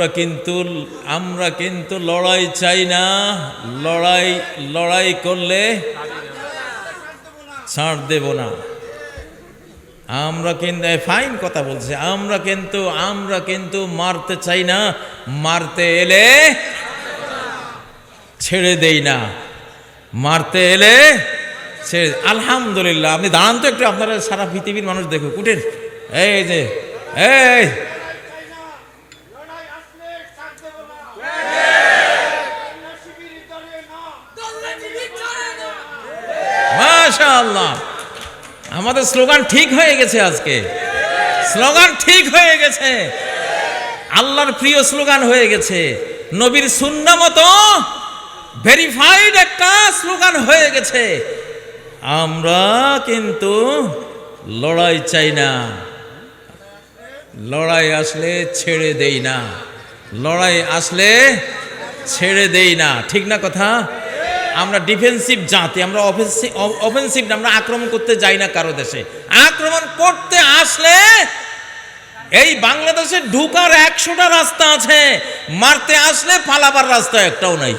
আমরা কিন্তু আমরা কিন্তু লড়াই চাই না। লড়াই লড়াই করলে ছাড় দেব না। আমরা কিন্তু ফাইন কথা বলছে। আমরা কিন্তু আমরা কিন্তু মারতে চাই না। মারতে এলে ছেড়ে দেই না। মারতে এলে ছেড়ে আলহামদুলিল্লাহ, আপনি দাঁড়ান তো একটু আপনারা সারা পৃথিবীর মানুষ দেখুক। উঠেন। এই যে, এই লড়াই আসলে ছাড় দেব না নসিবের দলে না মাশাআল্লাহ আমাদের স্লোগান ঠিক হয়ে গেছে আজকে। স্লোগান ঠিক হয়ে গেছে। আল্লাহর প্রিয় স্লোগান হয়ে গেছে। নবীর সুন্না মতো ভেরিফাইড একটা স্লোগান হয়ে গেছে। আমরা কিন্তু লড়াই চাই না। লড়াই আসলে ছেড়ে দেই না। লড়াই আসলে ছেড়ে দেই না। ঠিক না কথা? আমরা ডিফেন্সিভ জাতি, আমরা অফেন্সিভ অফেন্সিভ আমরা আক্রমণ করতে যাই না কারও দেশে। আক্রমণ করতে আসলে এই বাংলাদেশে ঢুকার একশোটা রাস্তা আছে, মারতে আসলে ফালাবার রাস্তা একটাও নাই।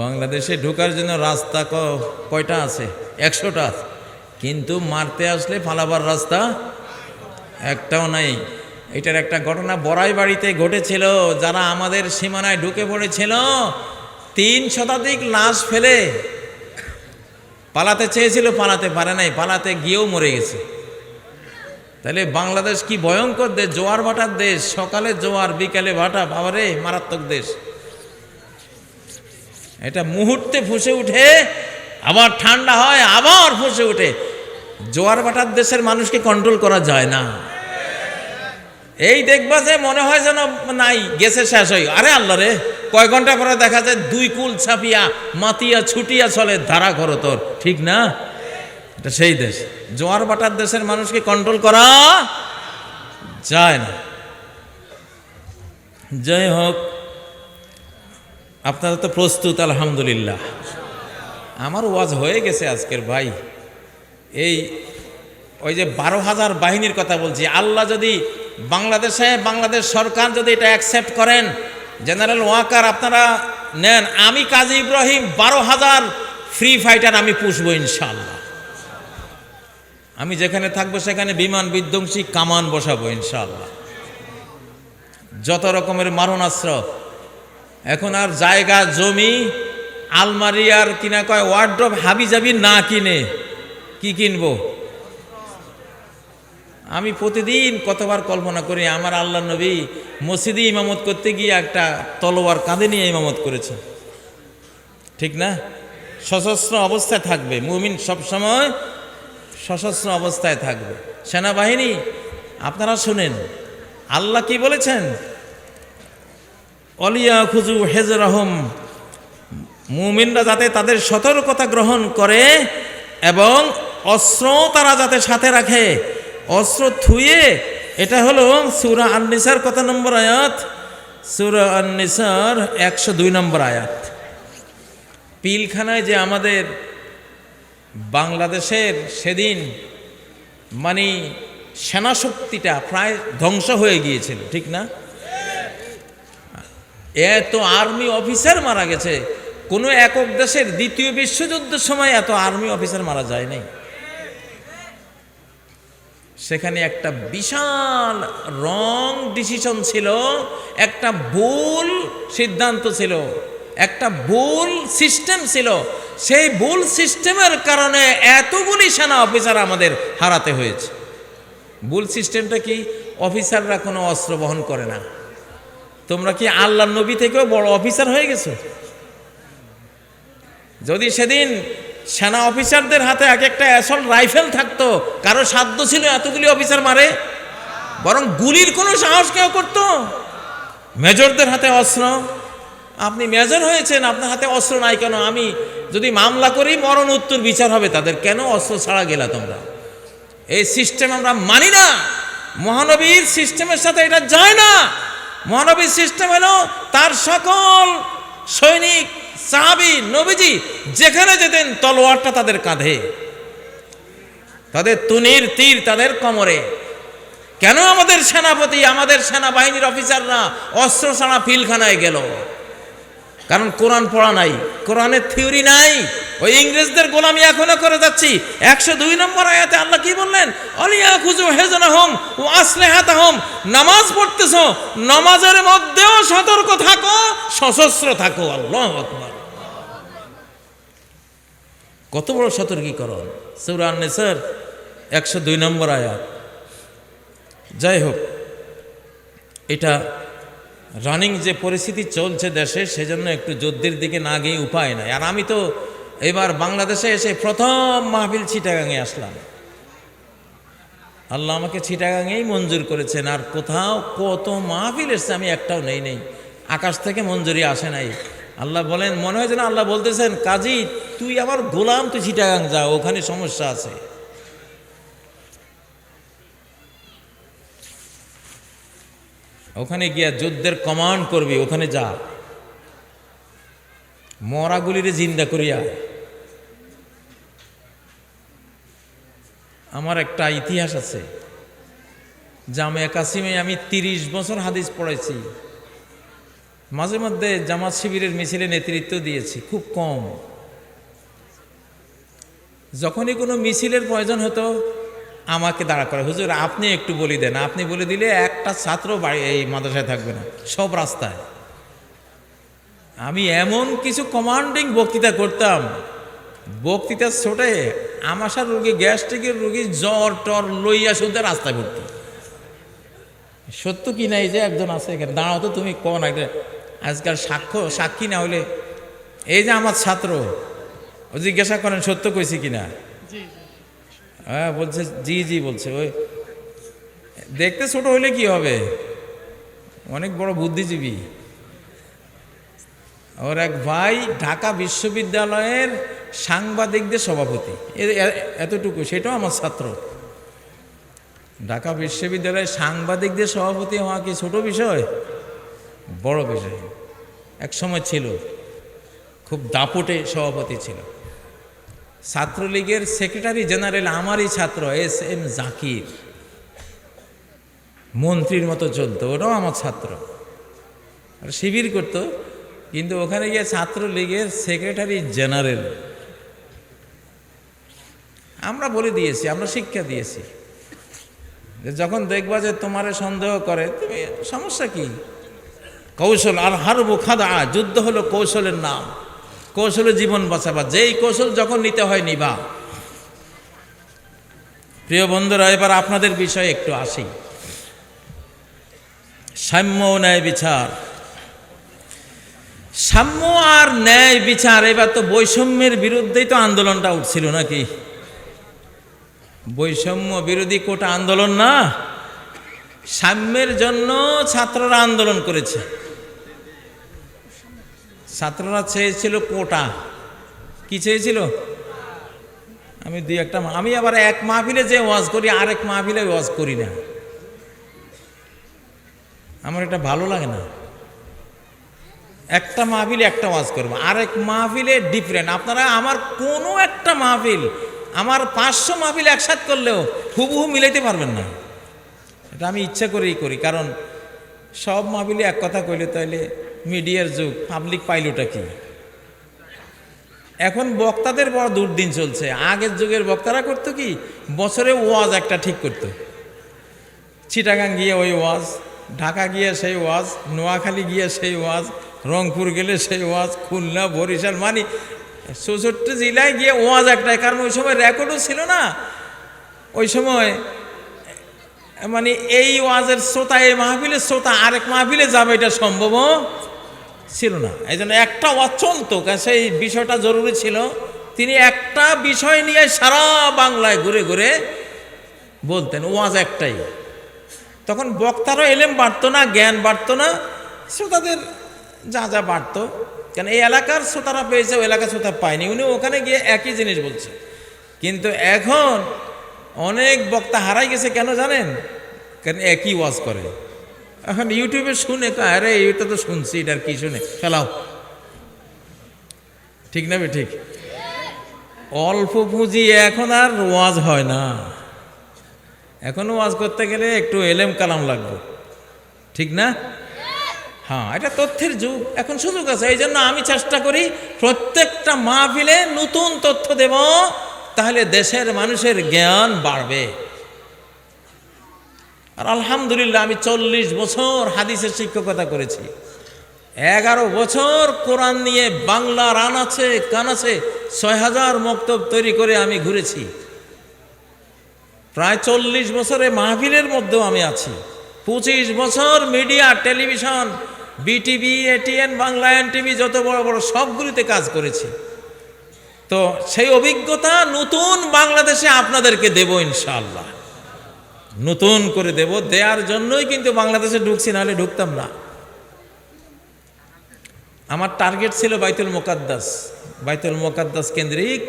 বাংলাদেশে ঢোকার জন্য রাস্তা কয়টা আছে? একশোটা। আছে কিন্তু মারতে আসলে ফালাবার রাস্তা একটাও নাই। এটার একটা ঘটনা বড়াই বাড়িতে ঘটেছিল, যারা আমাদের সীমানায় ঢুকে পড়েছিল, তিন শতাধিক লাশ ফেলে পালাতে চেয়েছিল, পালাতে পারে নাই, পালাতে গিয়েও মরে গেছে। তাহলে বাংলাদেশ কি ভয়ঙ্কর দেশ, জোয়ার ভাটার দেশ, সকালে জোয়ার, বিকালে ভাটা, বাবারে, মারাত্মক দেশ। এটা মুহূর্তে ফুসে উঠে, আবার ঠান্ডা হয়, আবার ফুসে উঠে। জোয়ার ভাটার দেশের মানুষকে কন্ট্রোল করা যায় না। এই দেখবা যে মনে হয় যেন নাই, গেছে শেষ হই আরে আল্লাহ রে, কয় ঘণ্টা পরে দেখা যায় দুই কুল ছাপিয়া, মাতিয়া ছুটিয়া চলে, ধারা করো তোর। ঠিক না? এটা সেই দেশ। জোয়ার বাটার দেশের মানুষকে কন্ট্রোল করা যায় না। যাই হোক, আপনারা তো প্রস্তুত, আলহামদুলিল্লাহ। আমার ওয়াজ হয়ে গেছে আজকের ভাই। এই ওই যে বারো হাজার বাহিনীর কথা বলছি, আল্লাহ যদি বাংলাদেশে বাংলাদেশ সরকার যদি এটা অ্যাকসেপ্ট করেন জেনারেল ওয়াকার আপনারা নেন। আমি কাজী ইব্রাহিম, বারো হাজার ফ্রি ফাইটার আমি পুষবো ইনশাল্লাহ আমি যেখানে থাকব সেখানে বিমান বিধ্বংসী, কামান বসাবো ইনশাল্লাহ যত রকমের মারণাস্ত্র। এখন আর জায়গা, জমি, আলমারি আর কিনা কয় ওয়ার্ড্রপ হাবি যাবি না কিনে, কি কিনবো? আমি প্রতিদিন কতবার কল্পনা করি, আমার আল্লাহ নবী মসজিদে ইমামত করতে গিয়ে একটা তলোয়ার কাঁধে নিয়ে ইমামত করেছে। ঠিক না? সশস্ত্র অবস্থায় থাকবে। মুমিন সবসময় সশস্ত্র অবস্থায় থাকবে। সেনাবাহিনী, আপনারা শুনেন, আল্লাহ কি বলেছেন? অলিয়া খুজু হেজরহম, মুমিনরা যাতে তাদের সতর্কতা গ্রহণ করে এবং অস্ত্র তারা যাতে সাথে রাখে অস্ত্র থুয়ে, এটা হলো সুরা আন্নিসার কত নম্বর আয়াত? সুরা আন্নিসার একশো দুই নম্বর আয়াত। পিলখানায় যে আমাদের বাংলাদেশের সেদিন মানে সেনাশক্তিটা প্রায় ধ্বংস হয়ে গিয়েছিল, ঠিক না? এত আর্মি অফিসার মারা গেছে, কোনো একক দেশের দ্বিতীয় বিশ্বযুদ্ধের সময় এত আর্মি অফিসার মারা যায় নাই। সেখানে একটা বিশাল রং ডিসিশন ছিল, একটা ভুল সিদ্ধান্ত ছিল, একটা ভুল সিস্টেম ছিল। সেই ভুল সিস্টেমের কারণে এতগুলি সেনা অফিসার আমাদের হারাতে হয়েছে। ভুল সিস্টেমটা কি? অফিসাররা কোনো অস্ত্র বহন করে না। তোমরা কি আল্লাহ নবী থেকেও বড় অফিসার হয়ে গেছো? যদি সেদিন সেনা অফিসারদের হাতে এক একটা অ্যাসল্ট রাইফেল থাকতো। কারও সাধ্য ছিল এতগুলি অফিসার মারে? বরং গুলির কোনো সাহস কেউ করতো? মেজরদের হাতে অস্ত্র? আপনি মেজর হয়েছেন, আপনার হাতে অস্ত্র নাই কেন? আমি যদি মামলা করি, মরণ উত্তর বিচার হবে। তাদের কেন অস্ত্র ছাড়া গেলা তোমরা? এই সিস্টেম আমরা মানি না। মহানবীর সিস্টেমের সাথে এটা যায় না। মহানবীর সিস্টেম হলো তার সকল সৈনিক সাহাবি, নবীজি যেখানে যেতেন, তলোয়ারটা তাদের কাঁধে। তাদের তুনির তীর তাদের কোমরে। কেন আমাদের সেনাপতি, আমাদের সেনাবাহিনীর অফিসাররা অস্ত্র ছাড়া পিলখানায় গেল? কারণ কোরআন পড়া নাই, কোরআনের থিওরি নাই। ওই ইংরেজদের গোলামি এখনও করে যাচ্ছি। একশো দুই নম্বর আয়াতে আল্লাহ কি বললেন? অলিয়া খুজু হেজনা হোম ও আসলে হাতা হোম নামাজ পড়তেছ, নামাজের মধ্যেও সতর্ক থাকো, সশস্ত্র থাকো। আল্লাহ আকবার। কত বড় সতর্কীকরণ? সৌরান স্যার একশো দুই নম্বর আয়াত। যাই হোক, এটা রানিং যে পরিস্থিতি চলছে দেশে, সেজন্য একটু যুদ্ধের দিকে না গিয়ে উপায় নাই। আর আমি তো এবার বাংলাদেশে এসে প্রথম মাহফিল চিটাগাঙে আসলাম। আল্লাহ আমাকে চিটাগাঙেই মঞ্জুর করেছেন, আর কোথাও কত মাহফিল এসছে আমি একটাও নেই নেই। আকাশ থেকে মঞ্জুরি আসে নাই। আল্লাহ বলেন, মনে হয় যেন আল্লাহ বলতেছেন, কাজী তুই আমার গোলাম, তুই চিটাগাং যা, ওখানে সমস্যা আছে। ওখানে গিয়া যুদ্ধের কমান্ড করবি, ওখানে যা। মরাগুলিরে জিন্দা করিয়া। আমার একটা ইতিহাস আছে। জামে কাসিমে আমি তিরিশ বছর হাদিস পড়াইছি মাঝে মধ্যে জামাত শিবিরের মিছিলে নেতৃত্ব দিয়েছি, খুব কম। যখনই কোনো মিছিলের প্রয়োজন হতো, আমাকে দাঁড়া করে। হুজুর, আপনি একটু বলি দেন। আপনি বলে দিলে একটা ছাত্র বাড়ি এই মাদ্রাসায় থাকবে না, সব রাস্তায়। আমি এমন কিছু কমান্ডিং বক্তৃতা করতাম। বক্তৃতা ছোটে আমাশার রুগী, গ্যাস্ট্রিকের রুগী জ্বর টর লইয়া শুনতে রাস্তায় ভর্তি সত্য কি নাই যে একজন আছে এখানে? দাঁড়াও তো, তুমি কোন আজকাল সাক্ষ্য সাক্ষী না হলে এই যে আমার ছাত্র ও জিজ্ঞাসা করেন সত্য কইছি কিনা? হ্যাঁ বলছে জি জি বলছে। ওই দেখতে ছোট হলে কি হবে? অনেক বড় বুদ্ধিজীবী। ওর এক ভাই ঢাকা বিশ্ববিদ্যালয়ের সাংবাদিকদের সভাপতি। এতটুকু সেটাও আমার ছাত্র। ঢাকা বিশ্ববিদ্যালয়ের সাংবাদিকদের সভাপতি হওয়া কি ছোট বিষয়? বড় বিষয়। এক সময় ছিল খুব দাপটে সভাপতি ছিল। ছাত্রলীগের সেক্রেটারি জেনারেল আমারই ছাত্র এস এম জাকির। মন্ত্রীর মতো চলতো, ওটাও আমার ছাত্র। শিবির করতো, কিন্তু ওখানে গিয়ে ছাত্রলীগের সেক্রেটারি জেনারেল আমরা বলে দিয়েছি, আমরা শিক্ষা দিয়েছি। যখন দেখবা যে তোমারে সন্দেহ করে, তুমি সমস্যা কি? কৌশল আর হারবো খাদা, যুদ্ধ হলো কৌশলের নাম। কৌশলে জীবন বাঁচাবা। যেই কৌশল যখন নিতে হয় নিবা। প্রিয় বন্ধুরা, এবার আপনাদের বিষয়ে একটু আসি। সাম্য ন্যায় বিচার। সাম্য আর ন্যায় বিচার, এবার তো বৈষম্যের বিরুদ্ধেই তো আন্দোলনটা উঠছিল নাকি? বৈষম্য বিরোধী কোটা আন্দোলন না? সাম্যের জন্য ছাত্ররা আন্দোলন করেছে। ছাত্ররা চেয়েছিল কোটা। কি চেয়েছিল? আমি দুই একটা আমি আবার এক মাহফিলে যে ওয়াজ করি, আরেক মাহফিলে ওয়াজ করি না। আমার এটা ভালো লাগে না। একটা মাহফিলে একটা ওয়াজ করব, আরেক মাহফিলে ডিফারেন্ট আপনারা আমার কোনো একটা মাহফিল, আমার পাঁচশো মাহফিল একসাথ করলেও হুবহু মিলাইতে পারবেন না। এটা আমি ইচ্ছা করেই করি, কারণ সব মাহফিলে এক কথা কইলে তাইলে মিডিয়ার যুগ পাবলিক পাইলোটা কি? এখন বক্তাদের বড় দুর্দিন চলছে। আগের যুগের বক্তারা করতো কি? বছরে ওয়াজ একটা ঠিক করতো। চিটাগাং গিয়ে ওই ওয়াজ, ঢাকা গিয়ে সেই ওয়াজ, নোয়াখালী গিয়ে সেই ওয়াজ, রংপুর গেলে সেই ওয়াজ, খুলনা, বরিশাল মানে চৌষট্টি জেলায় গিয়ে ওয়াজ একটাই। কারণ ওই সময় রেকর্ডও ছিল না। ওই সময় মানে এই ওয়াজের শ্রোতা, এই মাহফিলের শ্রোতা আরেক মাহফিলে যাবে, এটা সম্ভবও ছিল না। এই জন্য একটা চলতো সেই বিষয়টা জরুরি ছিল। তিনি একটা বিষয় নিয়ে সারা বাংলায় ঘুরে ঘুরে বলতেন, ওয়াজ একটাই। তখন বক্তারও এলেম বাড়তো না, জ্ঞান বাড়তো না, শ্রোতাদের যা যা বাড়তো। কেন, এই এলাকার শ্রোতারা পেয়েছে, ওই এলাকার শ্রোতা পায়নি। উনি ওখানে গিয়ে একই জিনিস বলছে। কিন্তু এখন অনেক বক্তা হারাই গেছে কেন জানেন? কেন একই ওয়াজ করে। এখন ইউটিউবে শুনে তো, আরে, এটা তো শুনছি, এটার কি শুনে? ফেলাও ঠিক না ঠিক? অল্প পুঁজি এখন আর ওয়াজ হয় না। এখনও ওয়াজ করতে গেলে একটু এলেম কালাম লাগবে। ঠিক না? হ্যাঁ এটা তথ্যের যুগ। এখন সুযোগ আছে, এই জন্য আমি চেষ্টা করি প্রত্যেকটা মাহফিলে নতুন তথ্য দেব, তাহলে দেশের মানুষের জ্ঞান বাড়বে। আর আলহামদুলিল্লাহ আমি চল্লিশ বছর হাদিসের শিক্ষকতা করেছি। এগারো বছর কোরআন নিয়ে বাংলা রান আছে, কান আছে, ছয় হাজার মক্তব তৈরি করে আমি ঘুরেছি। প্রায় চল্লিশ বছরে মাহফিলের মধ্যেও আমি আছি। পঁচিশ বছর media, television, BTV, ATN, Bangla N TV যত বড় বড় সবগুলিতে কাজ করেছি। তো সেই অভিজ্ঞতা নতুন বাংলাদেশে আপনাদেরকে দেব ইনশাআল্লাহ। নতুন করে দেব দেওয়ার জন্যই কিন্তু বাংলাদেশে ঢুকছি, নাহলে ঢুকতাম না। আমার টার্গেট ছিল বাইতুল মোকাদ্দাস। বাইতুল মোকাদ্দাস কেন্দ্রিক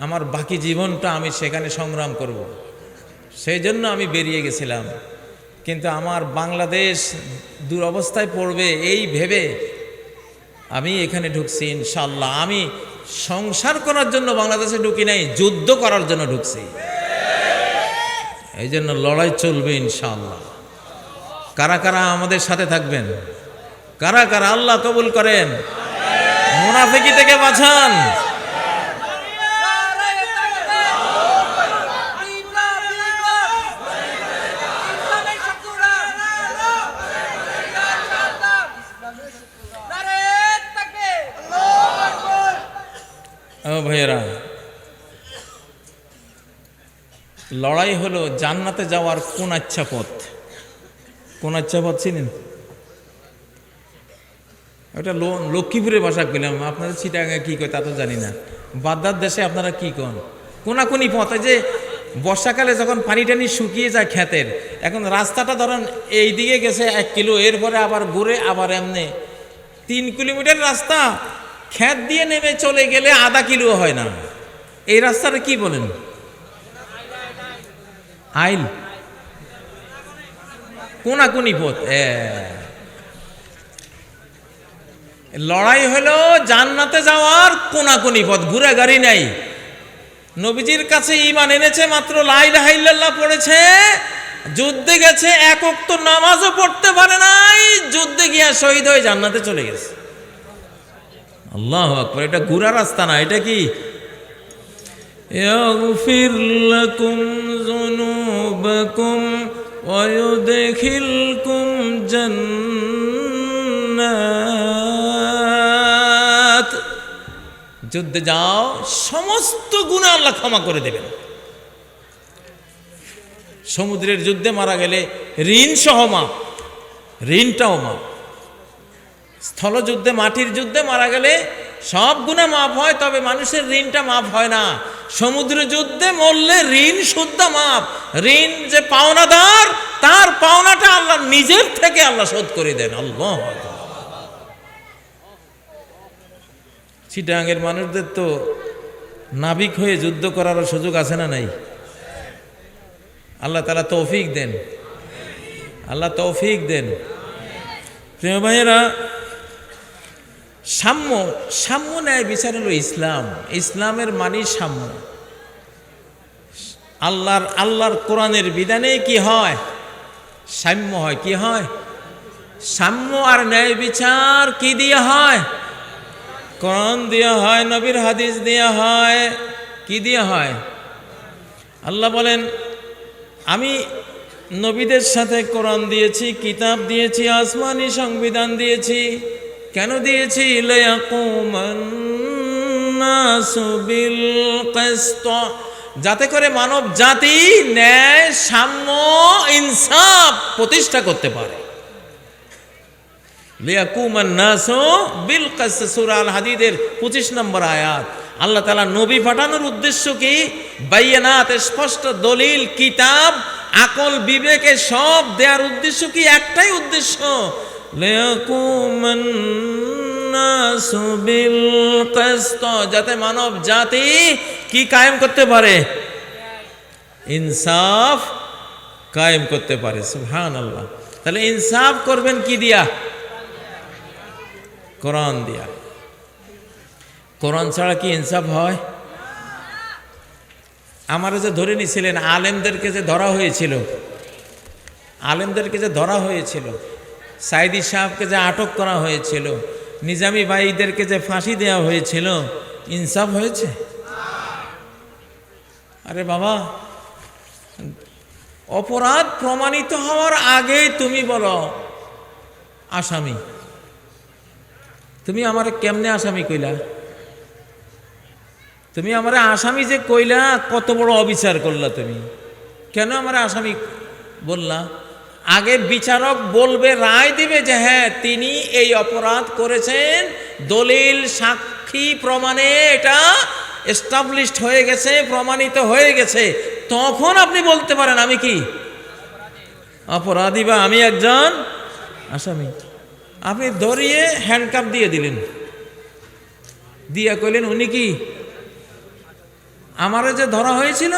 আমার বাকি জীবনটা আমি সেখানে সংগ্রাম করব। সেই জন্য আমি বেরিয়ে গেছিলাম। কিন্তু আমার বাংলাদেশ দুরবস্থায় পড়বে এই ভেবে আমি এখানে ঢুকছি ইনশাল্লাহ আমি সংসার করার জন্য বাংলাদেশে ঢুকি নাই, যুদ্ধ করার জন্য ঢুকছি। এই জন্য লড়াই চলবে ইনশাল্লাহ কারা কারা আমাদের সাথে থাকবেন? কারা কারা আল্লাহ কবুল করেন? মুনাফিকি থেকে বাঁচান। ও ভাইয়েরা লড়াই হলো জান্নাতে যাওয়ার কোন আচ্ছা পথ? কোন আচ্ছা পথ চিনেন? ওটা লো- লক্ষ্মীপুরের ভাষা কইলাম, আপনারা চিটাঙ্গে কি কয় তা তো জানি না। বাদ্দার দেশে আপনারা কি কন? কোনাকুনি পথে যে বর্ষাকালে যখন পানি টানি শুকিয়ে যায় ক্ষেতের, এখন রাস্তাটা ধরেন এই দিকে গেছে এক কিলো, এরপরে আবার ঘুরে আবার এমনি তিন কিলোমিটার রাস্তা, ক্ষেত দিয়ে নেমে চলে গেলে আধা কিলো হয় না। এই রাস্তাটা কি বলেন? আইল কোনাকুনি পথ লড়াই হলো জান্নাতে যাওয়ার কোনাকুনি পথ, ঘুরে গাড়ি নাই। নবীজির কাছে ইমান এনেছে, মাত্র লাইলাহ ইল্লাল্লাহ পড়েছে। যুদ্ধে গেছে একক তো নামাজও পড়তে পারে নাই, যুদ্ধে গিয়া শহীদ হয়ে জান্নাতে চলে গেছে। আল্লাহ এটা ঘুরা রাস্তা না, এটা কি يغفر لكم ذنوبكم ويدخلكم جنات যুদ্ধে যাও সমস্ত গুণা আল্লাহ ক্ষমা করে দেবেন সমুদ্রের যুদ্ধে মারা গেলে ঋণ সহ মাপ ঋণটাও মাপ স্থলযুদ্ধে মাটির যুদ্ধে মারা গেলে সব গুণা মাফ হয়, তবে মানুষের ঋণটা মাফ হয় না। সমুদ্র যুদ্ধে মরলে ঋণ শুদ্ধ মাপ। ঋণ যে পাওনাদার, তার পাওনাটা আল্লাহ নিজের থেকে আল্লাহ শোধ করে দেন। আল্লাহ চিটাঙ্গের মানুষদের তো নাবিক হয়ে যুদ্ধ করারও সুযোগ আছে না নাই? আল্লাহ তালা তৌফিক দেন। আল্লাহ তৌফিক দেন। প্রিয় ভাইয়েরা সাম্য সাম্য ন্যায় বিচার হলো ইসলাম। ইসলামের মানি সাম্য। আল্লাহর আল্লাহর কোরআনের বিধানে কি হয়? সাম্য হয়, কি হয়? সাম্য আর ন্যায় বিচার কি দিয়ে হয়? কোরআন দেওয়া হয়, নবীর হাদিস দেওয়া হয়, কি দিয়ে হয়? আল্লাহ বলেন, আমি নবীদের সাথে কোরআন দিয়েছি, কিতাব দিয়েছি, আসমানি সংবিধান দিয়েছি কেন দিয়েছি? যাতে করে মানব জাতি ন্যায়, সাম্য, ইনসাফ প্রতিষ্ঠা করতে পারে। লিয়াকুমান্নাসু বিল কিসত, সূরা আল হাদিদের 25 নম্বর আয়াত। আল্লাহ তালা নবী পাঠানোর উদ্দেশ্য কি? বাইয়ানাত, স্পষ্ট দলিল, কিতাব, আকল, বিবেকে সব দেওয়ার উদ্দেশ্য কি? একটাই উদ্দেশ্য। যাতে মানব জাতি কি কায়েম করতে পারে? ইনসাফ কায়েম করতে পারে, সুবহানাল্লাহ। তাহলে ইনসাফ করবেন কি দিয়া? কোরআন দিয়া। কোরআন ছাড়া কি ইনসাফ হয়? আমারে যে ধরে নিছিলেন, আলেমদেরকে যে ধরা হয়েছিল, আলেমদেরকে যে ধরা হয়েছিল সাইদি সাহেবকে যে আটক করা হয়েছিল, নিজামি ভাইদেরকে যে ফাঁসি দেওয়া হয়েছিল, ইনসাফ হয়েছে? আরে বাবা, অপরাধ প্রমাণিত হওয়ার আগেই তুমি বলো, আসামি। তুমি আমার কেমনে আসামি কইলা? তুমি আমার আসামি যে কইলা, কত বড় অবিচার করলা তুমি? কেন আমার আসামি বললা? আগে বিচারক বলবে, রায় দিবে যে হ্যাঁ তিনি এই অপরাধ করেছেন। দলিল, সাক্ষী প্রমাণে এটা এস্টাবলিশড হয়ে গেছে, প্রমাণিত হয়ে গেছে। তখন আপনি বলতে পারেন, আমি কি? অপরাধী বা আমি একজন আসামি। আপনি ধরিয়ে হ্যান্ডকাপ দিয়ে দিলেন। দিয়া কইলেন, উনি কি? আমারও যে ধরা হয়েছিল,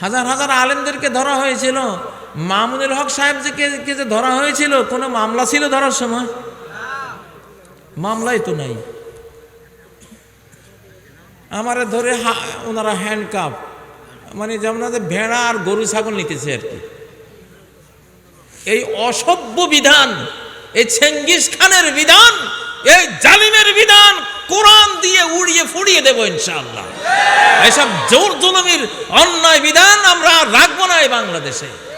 হাজার হাজার আলেমদেরকে ধরা হয়েছিল মামুনুল হক সাহেব যে কে- যে ধরা হয়েছিল, কোনো মামলা ছিল ধরার সময়? মামলাই তো নাই। আমারে ধরে ওনারা হ্যান্ডকাপ মানে যেমন ভেড়া আর গরু, ছাগল নিতেছে আর কি। এই অসভ্য বিধান, এই চেঙ্গিস খানের বিধান, এই জালিমের বিধান কোরআন দিয়ে উড়িয়ে ফুড়িয়ে দেবো ইনশাআল্লাহ। এসব জোর জুলুমির অন্যায় বিধান আমরা রাখব না এই বাংলাদেশে।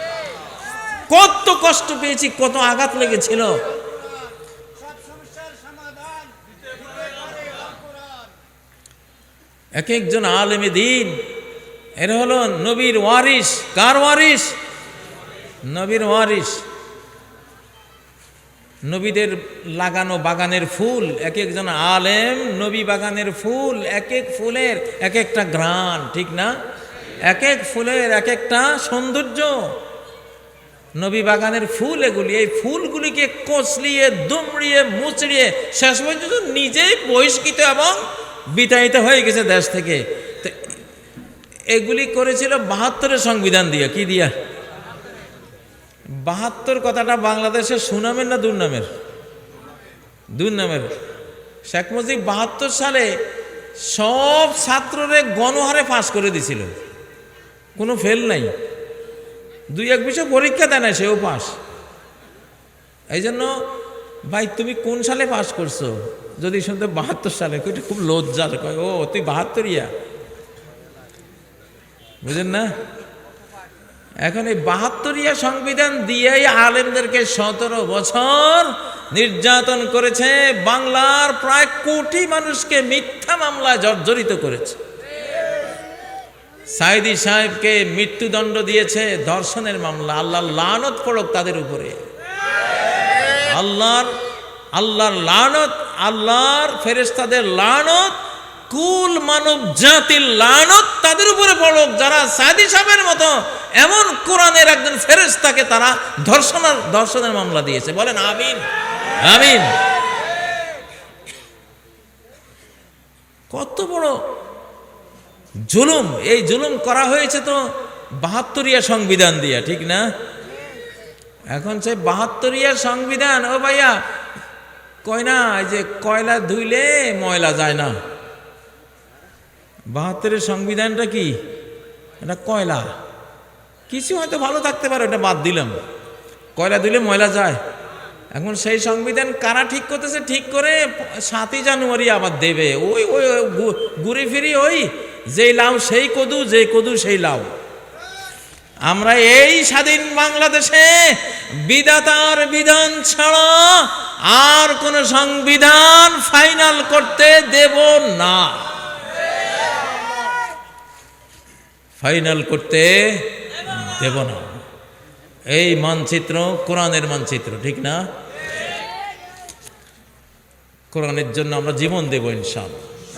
কত কষ্ট পেয়েছি, কত আঘাত লেগেছিল। এক একজন আলেমে দিন, এর হলো নবীর ওয়ারিস কার ওয়ারিস নবীর ওয়ারিস নবীদের লাগানো বাগানের ফুল, এক একজন আলেম নবী বাগানের ফুল, এক এক ফুলের এক একটা গ্রান ঠিক না? এক এক ফুলের এক একটা সৌন্দর্য। নবী বাগানের ফুল এগুলি, এই ফুলগুলিকে কচলিয়ে, দুমড়িয়ে, মুচড়িয়ে শেষ পর্যন্ত নিজেই বহিষ্কৃত এবং বিতাড়িত হয়ে গেছে দেশ থেকে। তো এগুলি করেছিল বাহাত্তরের সংবিধান দিয়ে, কি দিয়া? বাহাত্তর কথাটা বাংলাদেশের সুনামের না দুর্নামের? দুর্নামের। শেখ মুজিব বাহাত্তর সালে সব ছাত্ররে গণহারে পাশ করে দিছিল। কোনো ফেল নাই। দুই এক বিষয় পরীক্ষা দেয় না, সেও পাস। এই জন্য ভাই, তুমি কোন সালে পাস করছ? যদি শুনতে বাহাত্তর সালে ওইটা খুব লজ্জার, কয়, ও, তুই বাহাত্তরিয়া বুঝেন না? এখন এই বাহাত্তরিয়া সংবিধান দিয়েই আলেমদেরকে সতেরো বছর নির্যাতন করেছে, বাংলার প্রায় কোটি মানুষকে মিথ্যা মামলায় জর্জরিত করেছে। সাইদি সাহেবকে মৃত্যুদণ্ড দিয়েছে ধর্ষণের মামলা আল্লাহ লানত পড়ক তাদের উপরে। আল্লাহর আল্লাহর লানত, আল্লাহর ফেরেস্তাদের লানত, কুল মানব জাতির লানত তাদের উপরে পড়ক। যারা সাইদি সাহেবের মতো এমন কোরআনের একজন ফেরেস্তাকে তারা ধর্ষণের ধর্ষণের মামলা দিয়েছে। বলেন, আমিন। আমিন। কত বড় জুলুম, এই জুলুম করা হয়েছে তো বাহাত্তরিয়া সংবিধান দিয়া, ঠিক না? এখন সে বাহাত্তরিয়া সংবিধান, ও ভাইয়া, কয় না যে কয়লা ধুইলে ময়লা যায় না। বাহাত্তরের সংবিধানটা কি? এটা কয়লা। কিছু হয়তো ভালো থাকতে পারে, ওটা বাদ দিলাম। কয়লা দিলে ময়লা যায়। এখন সেই সংবিধান কারা ঠিক করতেছে, ঠিক করে সাতই জানুয়ারি আবার দেবে। ওই ওই ঘুরে ফিরি ওই যেই লাউ, সেই কদু, যে কদু, সেই লাউ। আমরা এই স্বাধীন বাংলাদেশে বিধাতার বিধান ছাড়া আর কোন সংবিধান ফাইনাল করতে দেব না। ফাইনাল করতে দেব না। এই মানচিত্র কোরআনের মানচিত্র, ঠিক না? কোরআনের জন্য আমরা জীবন দেব ইনশাআল্লাহ।